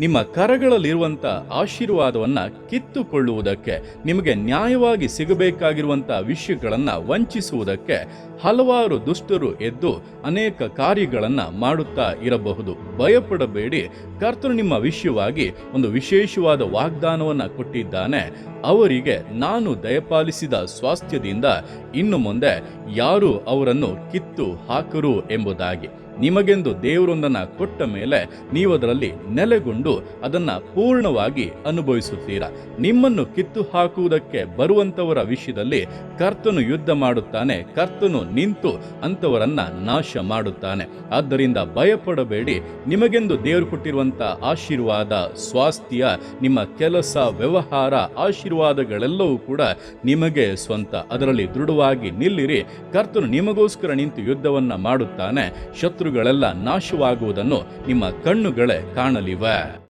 ನಿಮ್ಮ ಕರಗಳಲ್ಲಿರುವಂಥ ಆಶೀರ್ವಾದವನ್ನು ಕಿತ್ತುಕೊಳ್ಳುವುದಕ್ಕೆ, ನಿಮಗೆ ನ್ಯಾಯವಾಗಿ ಸಿಗಬೇಕಾಗಿರುವಂಥ ವಿಷಯಗಳನ್ನು ವಂಚಿಸುವುದಕ್ಕೆ ಹಲವಾರು ದುಷ್ಟರು ಎದ್ದು ಅನೇಕ ಕಾರ್ಯಗಳನ್ನು ಮಾಡುತ್ತಾ ಇರಬಹುದು. ಭಯಪಡಬೇಡಿ. ಕರ್ತನು ನಿಮ್ಮ ವಿಷಯವಾಗಿ ಒಂದು ವಿಶೇಷವಾದ ವಾಗ್ದಾನವನ್ನು ಕೊಟ್ಟಿದ್ದಾನೆ. ಅವರಿಗೆ ನಾನು ದಯಪಾಲಿಸಿದ ಸ್ವಾಸ್ಥ್ಯದಿಂದ ಇನ್ನು ಮುಂದೆ ಯಾರು ಅವರನ್ನು ಕಿತ್ತು ಹಾಕರು ಎಂಬುದಾಗಿ. ನಿಮಗೆಂದು ದೇವರೊಂದನ್ನು ಕೊಟ್ಟ ಮೇಲೆ ನೀವು ಅದರಲ್ಲಿ ನೆಲೆಗೊಂಡು ಅದನ್ನು ಪೂರ್ಣವಾಗಿ ಅನುಭವಿಸುತ್ತೀರಾ. ನಿಮ್ಮನ್ನು ಕಿತ್ತು ಹಾಕುವುದಕ್ಕೆ ಬರುವಂತವರ ವಿಷಯದಲ್ಲಿ ಕರ್ತನು ಯುದ್ಧ ಮಾಡುತ್ತಾನೆ, ಕರ್ತನು ನಿಂತು ಅಂತವರನ್ನ ನಾಶ ಮಾಡುತ್ತಾನೆ. ಆದ್ದರಿಂದ ಭಯಪಡಬೇಡಿ, ನಿಮಗೆಂದು ದೇವರು ಕೊಟ್ಟಿರುವಂಥ ಆಶೀರ್ವಾದ, ಸ್ವಾಸ್ಥ್ಯ, ನಿಮ್ಮ ಕೆಲಸ, ವ್ಯವಹಾರ ಆಶೀರ್ವಾದಗಳೆಲ್ಲವೂ ಕೂಡ ನಿಮಗೆ ಸ್ವಂತ. ಅದರಲ್ಲಿ ದೃಢವಾಗಿ ನಿಲ್ಲಿರಿ. ಕರ್ತನು ನಿಮಗೋಸ್ಕರ ನಿಂತು ಯುದ್ಧವನ್ನ ಮಾಡುತ್ತಾನೆ. ಶತ್ರುಗಳೆಲ್ಲ ನಾಶವಾಗುವುದನ್ನು ನಿಮ್ಮ ಕಣ್ಣುಗಳೇ ಕಾಣಲಿವೆ.